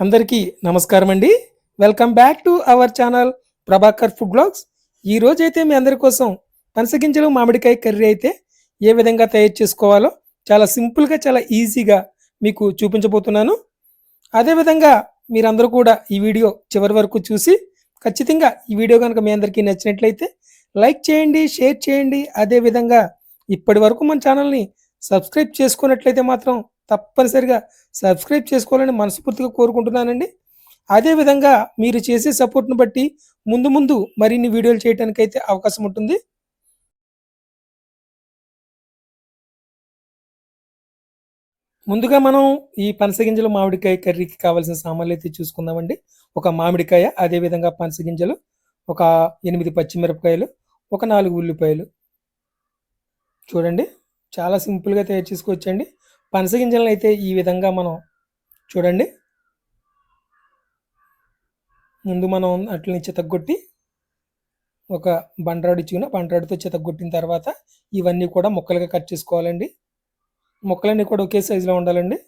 అందరికీ నమస్కారం అండి welcome back to our channel Prabhakar food blogs. ఈ రోజు అయితే మీ అందరి కోసం పనసగింజలు మామిడికాయ కర్రీ అయితే ఏ విధంగా తయారు చేసుకోవాలో చాలా సింపుల్గా చాలా ఈజీగా మీకు చూపించబోతున్నాను. అదేవిధంగా మీరందరూ కూడా ఈ వీడియో చివరి వరకు చూసి ఖచ్చితంగా ఈ వీడియో కనుక మీ అందరికీ నచ్చినట్లయితే లైక్ చేయండి షేర్ చేయండి. అదేవిధంగా ఇప్పటి వరకు మన ఛానల్ని సబ్స్క్రైబ్ చేసుకున్నట్లయితే మాత్రం తప్పనిసరిగా సబ్స్క్రైబ్ చేసుకోవాలని మనస్ఫూర్తిగా కోరుకుంటున్నానండి. అదేవిధంగా మీరు చేసే సపోర్ట్ను బట్టి ముందు ముందు మరిన్ని వీడియోలు చేయడానికైతే అయితే అవకాశం ఉంటుంది. ముందుగా మనం ఈ పనసగింజలు మామిడికాయ కర్రీకి కావాల్సిన సామాన్లు అయితే చూసుకుందామండి. ఒక మామిడికాయ అదేవిధంగా పనసగింజలు ఒక ఎనిమిది పచ్చిమిరపకాయలు ఒక నాలుగు ఉల్లిపాయలు. చూడండి చాలా సింపుల్గా తయారు చేసుకోవచ్చండి. పనసగింజలను అయితే ఈ విధంగా మనం చూడండి. ముందు మనం అట్లని చితగొట్టి ఒక బండరాడు ఇచ్చుకున్న బండరాడుతో చితగొట్టిన తర్వాత ఇవన్నీ కూడా ముక్కలుగా కట్ చేసుకోవాలండి. ముక్కలన్నీ కూడా ఒకే సైజులో ఉండాలండి.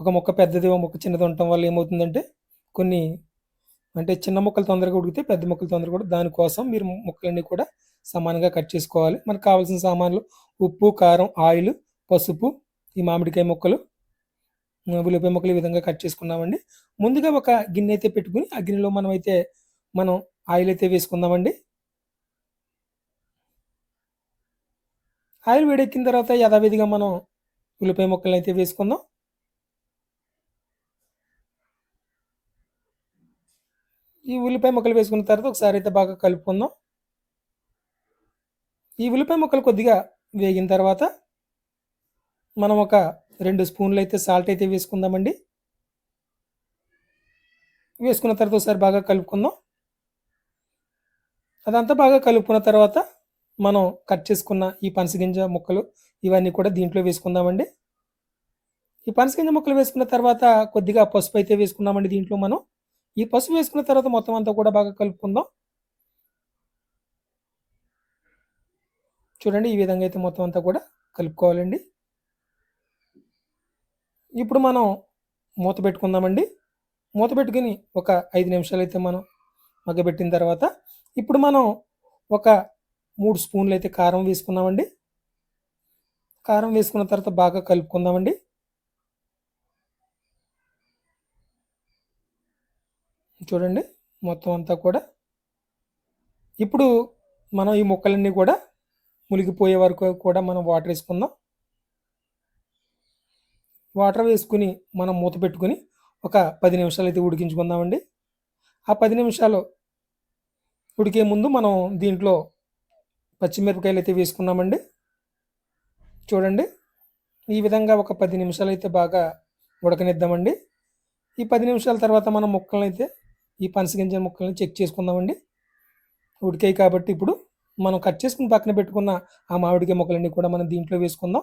ఒక మొక్క పెద్దది ఒక మొక్క చిన్నది ఉండటం వల్ల ఏమవుతుందంటే కొన్ని అంటే చిన్న ముక్కలు తొందరగా ఉడికితే పెద్ద మొక్కలు తొందరగా కూడా దానికోసం మీరు ముక్కలన్నీ కూడా సమానంగా కట్ చేసుకోవాలి. మనకు కావాల్సిన సామాన్లు ఉప్పు కారం ఆయిల్ పసుపు ఈ మామిడికాయ ముక్కలు ఉల్లిపాయ ముక్కలు ఈ విధంగా కట్ చేసుకున్నామండి. ముందుగా ఒక గిన్నె అయితే పెట్టుకుని ఆ గిన్నెలో మనం అయితే మనం ఆయిల్ అయితే వేసుకుందామండి. ఆయిల్ వేడెక్కిన తర్వాత యథావిధిగా మనం ఉల్లిపాయ ముక్కలను అయితే వేసుకుందాం. ఈ ఉల్లిపాయ ముక్కలు వేసుకున్న తర్వాత ఒకసారి అయితే బాగా కలుపుకుందాం. ఈ ఉల్లిపాయ ముక్కలు కొద్దిగా వేగిన తర్వాత మనం ఒక రెండు స్పూన్లు అయితే సాల్ట్ అయితే వేసుకుందామండి. వేసుకున్న తర్వాత ఒకసారి బాగా కలుపుకుందాం. అదంతా బాగా కలుపుకున్న తర్వాత మనం కట్ చేసుకున్న ఈ పనసగింజ ముక్కలు ఇవన్నీ కూడా దీంట్లో వేసుకుందామండి. ఈ పనసగింజ ముక్కలు వేసుకున్న తర్వాత కొద్దిగా పసుపు అయితే వేసుకున్నామండి దీంట్లో మనం. ఈ పసుపు వేసుకున్న తర్వాత మొత్తం అంతా కూడా బాగా కలుపుకుందాం. చూడండి ఈ విధంగా అయితే మొత్తం అంతా కూడా కలుపుకోవాలండి. ఇప్పుడు మనం మూత పెట్టుకుందామండి. మూత పెట్టుకుని ఒక ఐదు నిమిషాలు అయితే మనం మగ్గబెట్టిన తర్వాత ఇప్పుడు మనం ఒక మూడు స్పూన్లు అయితే కారం వేసుకున్నామండి. కారం వేసుకున్న తర్వాత బాగా కలుపుకుందామండి. చూడండి మొత్తం అంతా కూడా. ఇప్పుడు మనం ఈ ముక్కలన్నీ కూడా మునిగిపోయే వరకు కూడా మనం వాటర్ వేసుకుందాం. వాటర్ వేసుకుని మనం మూత పెట్టుకుని ఒక పది నిమిషాలు అయితే ఉడికించుకుందామండి. ఆ పది నిమిషాలు ఉడికే ముందు మనం దీంట్లో పచ్చిమిరపకాయలు అయితే వేసుకున్నామండి చూడండి ఈ విధంగా ఒక పది నిమిషాలు అయితే బాగా ఉడకనిద్దామండి. ఈ పది నిమిషాల తర్వాత మనం ముక్కలను అయితే ఈ పనసగింజ ముక్కల్ని చెక్ చేసుకుందామండి. ఉడికాయి కాబట్టి ఇప్పుడు మనం కట్ చేసుకుని పక్కన పెట్టుకున్న ఆ మామిడికాయ ముక్కలన్నీ కూడా మనం దీంట్లో వేసుకుందాం.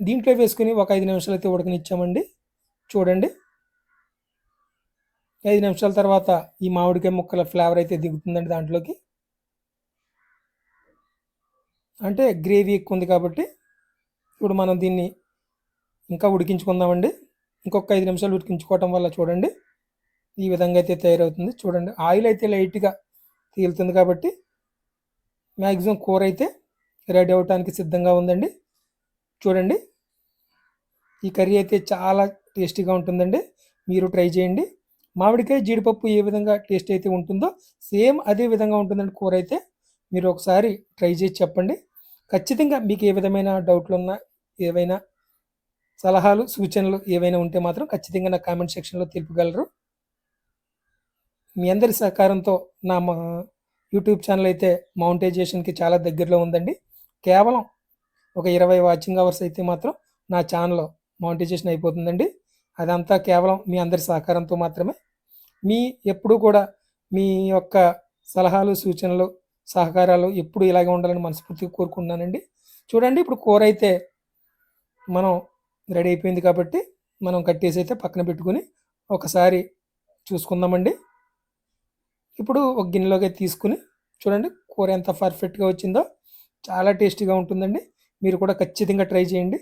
దీంట్లో వేసుకుని ఒక ఐదు నిమిషాలు అయితే ఉడకనిచ్చామండి. చూడండి. ఐదు నిమిషాల తర్వాత ఈ మామిడికాయ ముక్కల ఫ్లేవర్ అయితే దిగుతుందండి దాంట్లోకి. అంటే గ్రేవీ ఎక్కువ ఉంది కాబట్టి ఇప్పుడు మనం దీన్ని ఇంకా ఉడికించుకుందామండి. ఇంకొక ఐదు నిమిషాలు ఉడికించుకోవటం వల్ల చూడండి. ఈ విధంగా అయితే తయారవుతుంది. చూడండి. ఆయిల్ అయితే లైట్గా తేలుతుంది కాబట్టి మ్యాక్సిమం కూర అయితే రెడీ అవడానికి సిద్ధంగా ఉందండి. చూడండి. ఈ కర్రీ అయితే చాలా టేస్టీగా ఉంటుందండి. మీరు ట్రై చేయండి. మామిడికాయ జీడిపప్పు ఏ విధంగా టేస్ట్ అయితే ఉంటుందో సేమ్ అదే విధంగా ఉంటుందండి కూర అయితే. మీరు ఒకసారి ట్రై చేసి చెప్పండి. ఖచ్చితంగా మీకు ఏ విధమైన డౌట్లు ఉన్నా ఏవైనా సలహాలు సూచనలు ఏవైనా ఉంటే మాత్రం ఖచ్చితంగా నా కామెంట్ సెక్షన్లో తెలుపగలరు. మీ అందరి సహకారంతో నా మా యూట్యూబ్ ఛానల్ అయితే మౌంటైజేషన్కి చాలా దగ్గరలో ఉందండి. కేవలం ఒక ఇరవై వాచింగ్ అవర్స్ అయితే మాత్రం నా ఛానల్ మానిటైజేషన్ అయిపోతుందండి. అదంతా కేవలం మీ అందరి సహకారంతో మాత్రమే. మీ ఎప్పుడు కూడా మీ యొక్క సలహాలు సూచనలు సహకారాలు ఎప్పుడు ఇలాగే ఉండాలని మనస్ఫూర్తిగా కోరుకుంటున్నానండి. చూడండి ఇప్పుడు కూర అయితే మనం రెడీ అయిపోయింది కాబట్టి మనం కట్టేసి అయితే పక్కన పెట్టుకుని ఒకసారి చూసుకుందామండి. ఇప్పుడు ఒక గిన్నెలోకి తీసుకుని చూడండి కూర ఎంత పర్ఫెక్ట్గా వచ్చిందో. చాలా టేస్టీగా ఉంటుందండి. మీరు కూడా ఖచ్చితంగా ట్రై చేయండి.